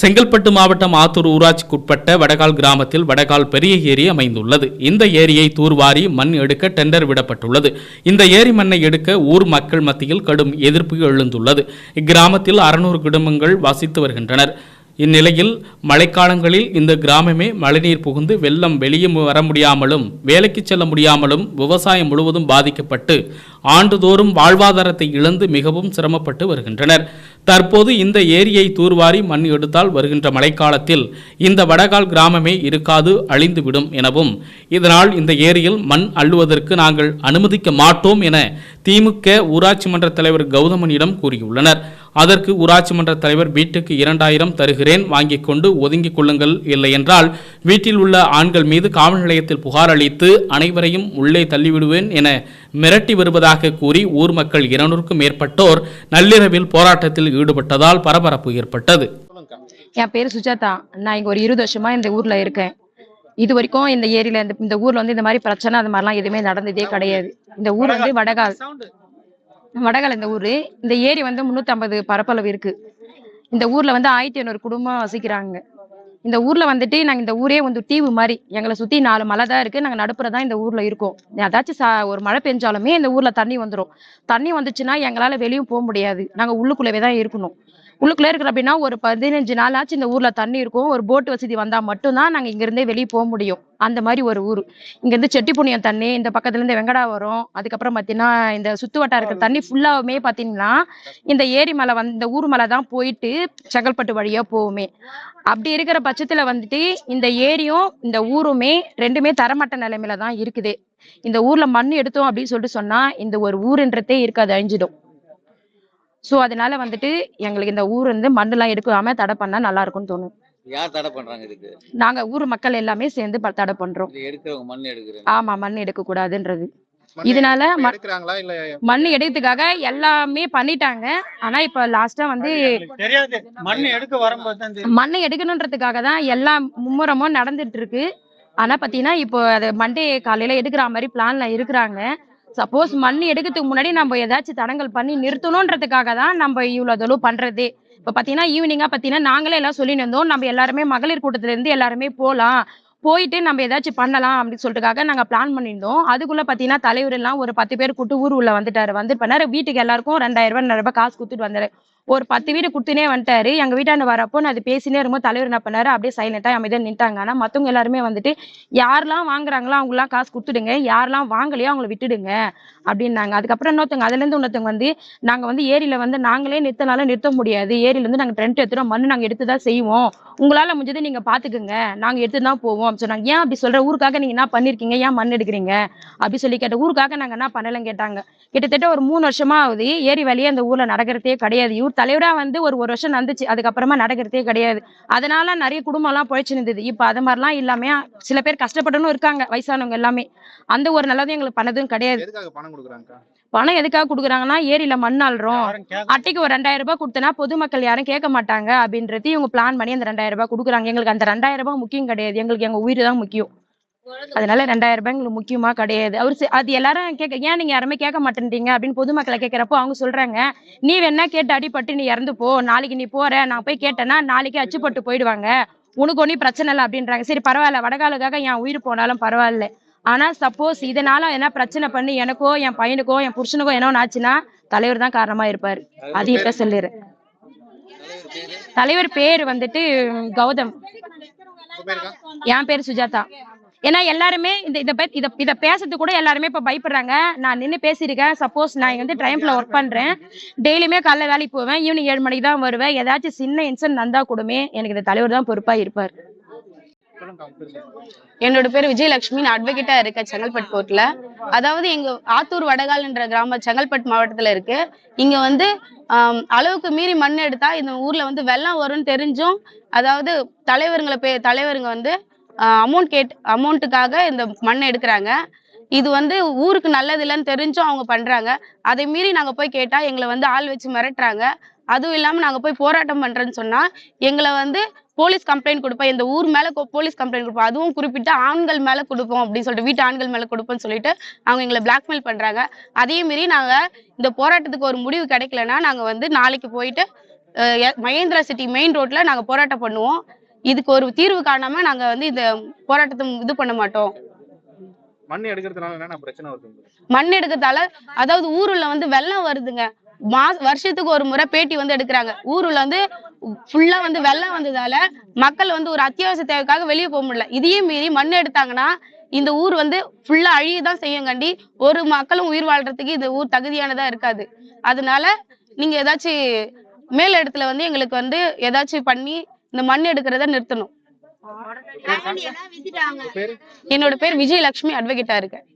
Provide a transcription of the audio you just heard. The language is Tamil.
செங்கல்பட்டு மாவட்டம் ஆத்தூர் ஊராட்சிக்குட்பட்ட வடகால் கிராமத்தில் வடகால் பெரிய ஏரி அமைந்துள்ளது. இந்த ஏரியை தூர்வாரி மண் எடுக்க டெண்டர் விடப்பட்டுள்ளது. இந்த ஏரி மண்ணை எடுக்க ஊர் மக்கள் மத்தியில் கடும் எதிர்ப்பு எழுந்துள்ளது. இக்கிராமத்தில் அறுநூறு குடும்பங்கள் வசித்து வருகின்றனர். இந்நிலையில் மழைக்காலங்களில் இந்த கிராமமே மழைநீர் புகுந்து வெள்ளம் வெளியே வர முடியாமலும் வேலைக்கு செல்ல முடியாமலும் விவசாயம் முழுவதும் பாதிக்கப்பட்டு ஆண்டுதோறும் வாழ்வாதாரத்தை இழந்து மிகவும் சிரமப்பட்டு வருகின்றனர். தற்போது இந்த ஏரியை தூர்வாரி மண் எடுத்தால் வருகின்ற மழைக்காலத்தில் இந்த வடகால் கிராமமே இருக்காது அழிந்துவிடும் எனவும் இதனால் இந்த ஏரியில் மண் அள்ளுவதற்கு நாங்கள் அனுமதிக்க மாட்டோம் என திமுக ஊராட்சி மன்ற தலைவர் கௌதமனிடம் கூறியுள்ளனர். அதற்கு ஊராட்சி மன்ற தலைவர் வீட்டுக்கு இரண்டாயிரம் தருகிறேன் வாங்கிக் கொண்டு ஒதுங்கிக் கொள்ளுங்கள் இல்லையென்றால் வீட்டில் உள்ள ஆண்கள் மீது காவல் நிலையத்தில் புகார் அளித்து அனைவரையும் உள்ளே தள்ளிவிடுவேன் என மிரட்டி வருவதாக கூறி ஊர் மக்கள் இருநூறுக்கும் மேற்பட்டோர் நள்ளிரவில் போராட்டத்தில் ஈடுபட்டதால் பரபரப்பு ஏற்பட்டது. என் பேர் சுஜாதா. நான் இங்க ஒரு இருபது வருஷமா இந்த ஊர்ல இருக்கேன். இது வரைக்கும் இந்த ஏரியில இந்த இந்த ஊர்ல வந்து இந்த மாதிரி பிரச்சனை அது மாதிரிலாம் எதுவுமே நடந்ததே கிடையாது. இந்த ஊர் வந்து வடகால் வடகால் இந்த ஊர். இந்த ஏரி வந்து முந்நூற்றம்பது பரப்பளவு இருக்குது இந்த ஊரில் வந்து ஆயிரத்தி ஐநூறு குடும்பம் வசிக்கிறாங்க. இந்த ஊரில் வந்துட்டு நாங்கள் இந்த ஊரே வந்து தீவு மாதிரி எங்களை சுற்றி நாலு மலை தான் இருக்குது நாங்கள் நடுப்புற தான் இந்த ஊரில் இருக்கோம். ஏதாச்சும் சா ஒரு மழை பெஞ்சாலுமே இந்த ஊரில் தண்ணி வந்துடும் தண்ணி வந்துச்சுன்னா எங்களால் வெளியும் போக முடியாது. நாங்கள் உள்ளுக்குள்ளவே தான் இருக்கணும். உள்ளுக்குள்ளே இருக்கிற அப்படின்னா ஒரு பதினஞ்சு நாளாச்சும் இந்த ஊரில் தண்ணி இருக்கும். ஒரு போட் வசதி வந்தால் மட்டும்தான் நாங்கள் இங்கேருந்தே வெளியே போக முடியும். அந்த மாதிரி ஒரு ஊர். இங்கேருந்து செட்டிப்புண்ணியம் தண்ணி இந்த பக்கத்துலேருந்து வெங்கடா வரும் அதுக்கப்புறம் பார்த்தீங்கன்னா இந்த சுத்துவட்டா இருக்கிற தண்ணி ஃபுல்லாவுமே பார்த்தீங்கன்னா இந்த ஏரி மலை வந்து இந்த ஊர் மலை தான் போயிட்டு செங்கல்பட்டு வழியாக போகுமே. அப்படி இருக்கிற பட்சத்தில் வந்துட்டு இந்த ஏரியும் இந்த ஊருமே ரெண்டுமே தரமட்ட நிலைமையில தான் இருக்குது. இந்த ஊரில் மண் எடுத்தோம் அப்படின்னு சொல்லிட்டு சொன்னால் இந்த ஒரு ஊருன்றதே இருக்காது அழிஞ்சிடும். சோ அதனால வந்துட்டு எங்களுக்கு இந்த ஊர் வந்து மண்ணெல்லாம் எடுக்காம தடை பண்ணா நல்லா இருக்கும்னு தோணும். யார் தடை பண்றாங்க இதுக்கு? நாங்க ஊர் மக்கள் எல்லாமே சேர்ந்து ப- தடை பண்றோம். இது எடுக்கிறவங்க மண் எடுக்கிறேன் ஆமா மண் எடுக்க கூடாதுன்றது மண்ணு இதனால ம- எடுக்கறாங்களா இல்ல? மண் எடுக்கிறதுக்காக எல்லாமே பண்ணிட்டாங்க. ஆனா இப்ப லாஸ்டா வந்து தெரியாது. மண் எடுக்க வரும்போது தான் தெரியும். மண்ணை எடுக்கணுன்றதுக்காக தான் எல்லா மும்முரமும் நடந்துட்டு இருக்கு. ஆனா பாத்தீங்கன்னா இப்போ அது மண்டே காலையில எடுக்கிற மாதிரி பிளான்ல இருக்கிறாங்க. சப்போஸ் மண் எடுக்கிறதுக்கு முன்னாடி நம்ம ஏதாச்சும் தடங்கள் பண்ணி நிறுத்தணுன்றதுக்காக தான் நம்ம இவ்வளோ தூரம் பண்ணுறது இப்போ பார்த்தீங்கன்னா ஈவினிங்கா பார்த்தீங்கன்னா நாங்களே எல்லாம் சொல்லிட்டு இருந்தோம். நம்ம எல்லாருமே மகளிர் கூட்டத்துல இருந்து எல்லாருமே போகலாம் போயிட்டு நம்ம ஏதாச்சும் பண்ணலாம் அப்படின்னு சொல்லிட்டுக்காக நாங்கள் பிளான் பண்ணியிருந்தோம். அதுக்குள்ளே பார்த்தீங்கன்னா தலைவர் எல்லாம் ஒரு பத்து பேர் கூட்டு ஊர் உள்ள வந்துட்டாரு. வந்துட்டு பண்ணாரு வீட்டுக்கு எல்லாருக்கும் ரெண்டாயிரம் ரூபாய் ரெண்டாயிரம் ரூபாய் காசு கொடுத்துட்டு வந்தாரு. ஒரு பத்து வீடு கொடுத்துனே வந்துட்டாரு. எங்க வீட்டாண்ட வரப்போ நான் அது பேசினே இருக்கும் தலைவர் என்ன பண்ணாரு? அப்படியே சைலண்டா அமைதியா நின்ட்டாங்க. ஆனா மத்தவங்க எல்லாருமே வந்துட்டு யாரெல்லாம் வாங்குறாங்களோ அவங்கலாம் காசு கொடுத்துடுங்க. யாரெல்லாம் வாங்கலையோ அவங்கள விட்டுடுங்க. அப்படின்னாங்க. அதுக்கப்புறம் இன்னொருத்தவங்க அதுல இருந்து இன்னொருத்தவங்க வந்து நாங்க வந்து ஏரியில வந்து நாங்களே நிறுத்தினாலும் நிறுத்த முடியாது. ஏரியில இருந்து நாங்க ட்ரெண்ட் எடுத்துறோம் மண்ணு நாங்க எடுத்து தான் செய்வோம். உங்களால முடிஞ்சது நீங்க பாத்துக்குங்க. நாங்க எடுத்து தான் போவோம். அப்படின்னு சொன்னாங்க. ஏன் அப்படி சொல்ற? ஊருக்காக நீங்க என்ன பண்ணிருக்கீங்க? ஏன் மண் எடுக்கிறீங்க? அப்படி சொல்லி கேட்ட ஊருக்காக நாங்க என்ன பண்ணலன்னு கேட்டாங்க. கிட்டத்தட்ட ஒரு மூணு வருஷமா ஆகுது. ஏரி வேலையே அந்த ஊர்ல நடக்கிறதே கிடையாது. இவர் தலைவரா வந்து ஒரு ஒரு வருஷம் நடந்துச்சு. அதுக்கப்புறமா நடக்கிறதே கிடையாது. அதனால நிறைய குடும்பம் எல்லாம் பொழைச்சு இருந்தது. இப்ப அது மாதிரிலாம் இல்லாம சில பேர் கஷ்டப்படணும் இருக்காங்க வயசானவங்க எல்லாமே. அந்த ஒரு நல்லதும் எங்களுக்கு பண்ணதும் கிடையாது. பணம் கொடுக்குறாங்க பணம் எதுக்காக கொடுக்குறாங்கன்னா ஏரியில மண் அள்ளுறோம். அட்டைக்கு ஒரு ரெண்டாயிரம் ரூபாய் கொடுத்தனா பொதுமக்கள் யாரும் கேட்க மாட்டாங்க அப்படின்றது இவங்க பிளான் பண்ணி அந்த ரெண்டாயிரம் ரூபாய் கொடுக்குறாங்க. எங்களுக்கு அந்த ரெண்டாயிரம் ரூபாய் முக்கியம் கிடையாது. எங்களுக்கு எங்க உயிர் தான் முக்கியம். அதனால ரெண்டாயிரம் ரூபாய் எங்களுக்கு முக்கியமா கிடையாது. அவர் அது எல்லாரும் கேட்க ஏன் நீங்க யாருமே கேட்க மாட்டேன்றீங்க? அப்படின்னு பொதுமக்களை கேட்கிறப்போ அவங்க சொல்றாங்க நீ வேணா கேட்டு அடிபட்டு நீ இறந்து போ நாளைக்கு நீ போற நான் போய் கேட்டேன்னா நாளைக்கு அச்சுப்பட்டு போயிடுவாங்க. உனக்கு ஒன்றும் பிரச்சனை இல்லை அப்படின்றாங்க. சரி பரவாயில்ல வடகாலுக்காக என் உயிர் போனாலும் பரவாயில்ல. ஆனா சப்போஸ் இதனால என்ன பிரச்சனை பண்ணி எனக்கோ என் பையனுக்கோ என் புருஷனுக்கோ என்ன ஆச்சுன்னா தலைவர் தான் காரணமா இருப்பாரு. அது இப்ப சொல்லிடுறேன் தலைவர் பேர்? வந்துட்டு கௌதம். என் பேர் சுஜாதா. ஏன்னா எல்லாருமே இந்த இதை இதை இதை பேசுறது கூட எல்லாருமே இப்ப பயப்படுறாங்க. நான் நின்று பேசியிருக்கேன். சப்போஸ் நான் வந்து ட்ரைம்ல ஒர்க் பண்றேன். டெய்லியுமே காலைல வேலைக்கு போவேன். ஈவினிங் ஏழு மணிக்கு தான் வருவேன். ஏதாச்சும் சின்ன இன்சிடென்ட் நடந்தா கூடமே எனக்கு இந்த தலைவர் தான் பொறுப்பா இருப்பார். என்னோட பேர் விஜயலட்சுமி நான் அட்வொகேட்டா இருக்கேன் செங்கல்பட்டு கோர்ட்ல அதாவது எங்க ஆத்தூர் வடகால்ன்ற கிராமம் செங்கல்பட்டு மாவட்டத்துல இருக்கு. இங்க வந்து அளவுக்கு மீறி மண் எடுத்தா இந்த ஊர்ல வந்து வெள்ளம் வரும்னு தெரிஞ்சும் அதாவது தலைவருங்களை பே தலைவருங்க வந்து அமௌண்ட் கேட் அமௌண்ட்டுக்காக இந்த மண்ணை எடுக்கிறாங்க. இது வந்து ஊருக்கு நல்லது இல்லைன்னு தெரிஞ்சும் அவங்க பண்றாங்க. அதை மீறி நாங்க போய் கேட்டா எங்களை வந்து ஆள் வச்சு மிரட்டுறாங்க. அதுவும் இல்லாம நாங்க போய் போராட்டம் பண்றேன்னு சொன்னா எங்களை வந்து போலீஸ் கம்ப்ளைண்ட் கொடுப்போம். இந்த ஊர் மேல போலீஸ் கம்ப்ளைண்ட் கொடுப்போம். அதுவும் குறிப்பிட்ட ஆண்கள் மேல கொடுப்போம் அப்படின்னு சொல்லிட்டு வீட்டு ஆண்கள் மேல கொடுப்போம்னு சொல்லிட்டு அவங்க எங்களை பிளாக்மெயில் பண்றாங்க. அதே மாரி நாங்க இந்த போராட்டத்துக்கு ஒரு முடிவு கிடைக்கலன்னா நாங்க வந்து நாளைக்கு போயிட்டு எ- மகேந்திரா சிட்டி மெயின் ரோட்ல நாங்க போராட்டம் பண்ணுவோம். இதுக்கு ஒரு தீர்வு காணாம நாங்க வந்து இந்த போராட்டத்தை இது பண்ண மாட்டோம். மண் எடுக்கிறதுனால என்னென்ன பிரச்சனை வருது உங்களுக்கு? மண் எடுக்கிறதால அதாவது ஊருல வந்து வெள்ளம் வருதுங்க. மா வருஷத்துக்கு ஒரு முறை பேட்டி வந்து எடுக்கிறாங்க. ஊருல வந்து ஃபுல்லா வந்து வெள்ளம் வந்ததால மக்கள் வந்து ஒரு அத்தியாவசிய தேவைக்காக வெளியே போக முடியல. இதையும் மீறி மண் எடுத்தாங்கன்னா இந்த ஊர் வந்து ஃபுல்லா அழியதான் செய்யும் கண்டி. ஒரு மக்களும் உயிர் வாழ்றதுக்கு இந்த ஊர் தகுதியானதா இருக்காது. அதனால நீங்க ஏதாச்சும் மேல் இடத்துல வந்து எங்களுக்கு வந்து ஏதாச்சும் பண்ணி இந்த மண் எடுக்கிறத நிறுத்தணும். என்னோட பேர் விஜயலட்சுமி அட்வொகேட்டா இருக்கேன்.